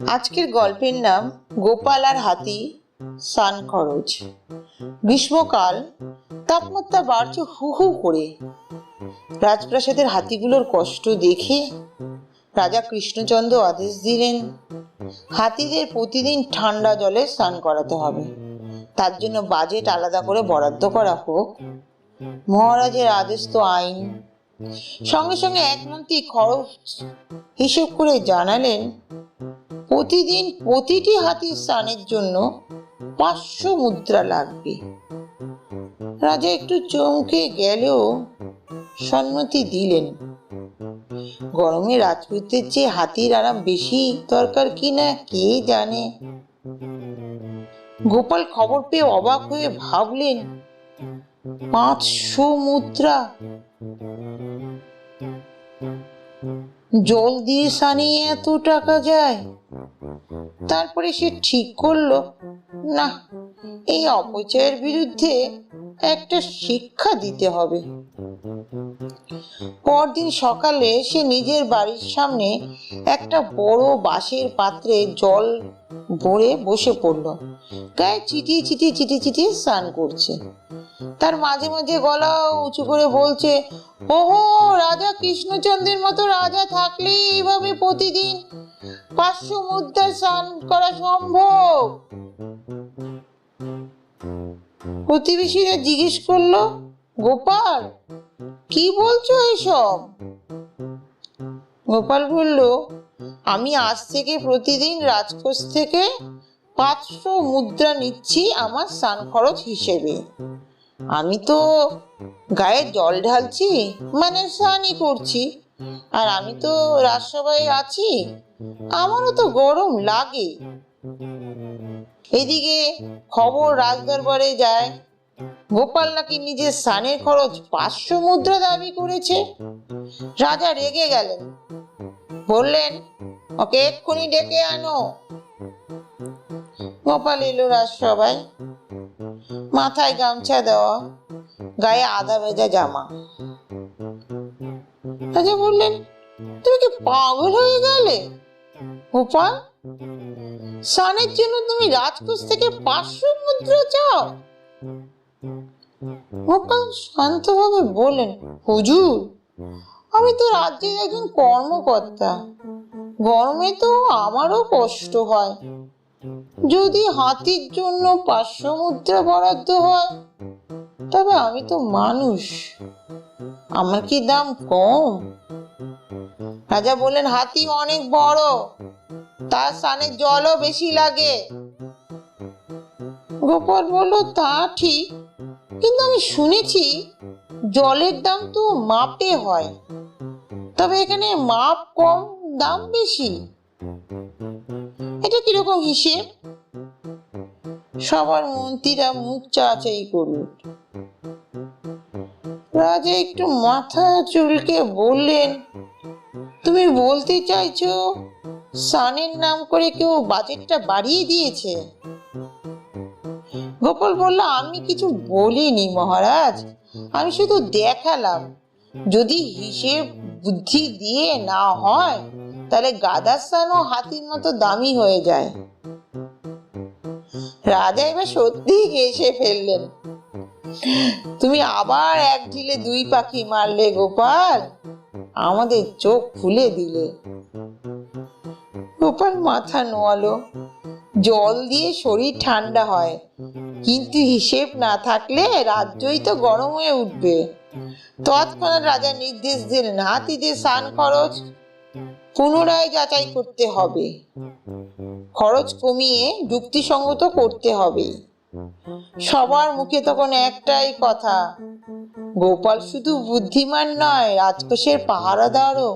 আজকের গল্পের নাম গোপাল আর হাতি সান খরচ। গ্রীষ্মকাল, তাপমাত্রা বাড়ছে হু হু করে। রাজপ্রাসাদের হাতিগুলোর কষ্ট দেখে রাজা কৃষ্ণচন্দ্র আদেশ দিলেন, হাতিদের প্রতিদিন ঠান্ডা জলে স্নান করাতে হবে। তার জন্য বাজেট আলাদা করে বরাদ্দ করা হোক। মহারাজের আদেশ তো আইন। সঙ্গে সঙ্গে এক মন্ত্রী খরচ হিসেব করে জানালেন প্রতিদিন প্রতিটি হাতির স্নানের জন্য পাঁচশো মুদ্রা লাগবে। রাজা একটু চমকে গেলেও সম্মতি দিলেন। গরমে রাজপুতের চেয়ে হাতির আরাম বেশি দরকার কিনা কে জানে? গোপাল খবর পেয়ে অবাক হয়ে ভাবলেন, পাঁচশো মুদ্রা? জল দিয়ে সানিয়ে এত টাকা যায়। তারপরে সে ঠিক করল, না, এই অপচয়ের বিরুদ্ধে একটা শিক্ষা দিতে হবে। পরদিন সকালে সে নিজের বাড়ির সামনে একটা বড় বাঁশের পাত্রে জল ভরে বসে পড়ল। গায়ে চিটিয়ে চিটিয়ে চিটিয়ে চিটিয়ে স্নান করছে। তার মাঝে মাঝে গলা উঁচু করে বলছে, ওহো, রাজা কৃষ্ণচন্দ্রের মতো রাজা থাকলে এইভাবে প্রতিদিন পাঁচশো মুদ্রার স্নান করা সম্ভব? প্রতিবেশীরা জিজ্ঞেস করল, গোপাল, কি বলছো এসব? গোপাল বলল, আমি আজ থেকে প্রতিদিন রাজকোষ থেকে পাঁচশো মুদ্রা নিচ্ছি আমার স্নান খরচ হিসেবে। আমি তো গায়ে জল ঢালছি মানে স্নানই করছি। আর আমি তো রাজসভায় আছি, আমারও তো গরম লাগে। এদিকে খবর রাজদরবারে যায়, গোপাল নাকি নিজের স্নানের খরচ পাঁচশো মুদ্রা দাবি করেছে। রাজা রেগে গেলেন, বললেন, ওকে এক্ষুনি ডেকে আনো। গোপাল এলো রাজসভায়। মাথায় গামছা দেওয়া, গায়ে আদা ভেজা জামা। রাজা বললেন, তুমি কি পাগল হয়ে গেলে? গোপাল, স্নানের জন্য তুমি রাজকোষ থেকে পাঁচশো মুদ্রা চাও? গোপাল শান্তভাবে বললেন, হুজুর, আমি তো রাজ্যের একজন কর্মকর্তা। গরমে তো আমারও কষ্ট হয়। যদি হাতির জন্য পাঁচশো মুদ্রা বরাদ্দ হয়, তবে আমি তো মানুষ। আমার কি দাম কম? রাজা বললেন, হাতি অনেক বড়, তার স্নানের জলও বেশি লাগে। গোপাল বলল, তা ঠিক, কিন্তু আমি শুনেছি জলের দাম তো মাপে হয়, তবে এখানে মাপ কম, দাম বেশি। এটা কীরকম হিসেব? সবার মন্ত্রীরা মুখ চাচাই করল রাজা একটু মাথা চুলকে বললেন, তুমি বলতে চাইছো সানের নাম করে কেউ বাজেটটা বাড়িয়ে দিয়েছে? গোপাল বলল, আমি কিছু বলিনি মহারাজ, আমি শুধু দেখালাম। যদি হিসেব বুদ্ধি দিয়ে না হয় তাহলে গাদার স্থানও হাতির মতো দামি হয়ে যায়। রাজা এবার সত্যি হেসে ফেললেন। তুমি আবার এক ঢিলে দুই পাখি মারলে গোপাল? আমাদের চোখ খুলে দিলে। গোপাল মাথা নোয়ালো। জল দিয়ে শরীর ঠান্ডা হয়। কিন্তু হিসেব না থাকলে রাজ্যই তো গরম হয়ে উঠবে। তৎক্ষণাৎ রাজা নির্দেশ দিলেন, হাতিদের স্নান খরচ পুনরায় যাচাই করতে হবে। খরচ কমিয়ে যুক্তিসঙ্গত করতে হবে। সবার মুখে তখন একটাই কথা, গোপাল শুধু বুদ্ধিমান নয়, রাজকোষের পাহারাদারও।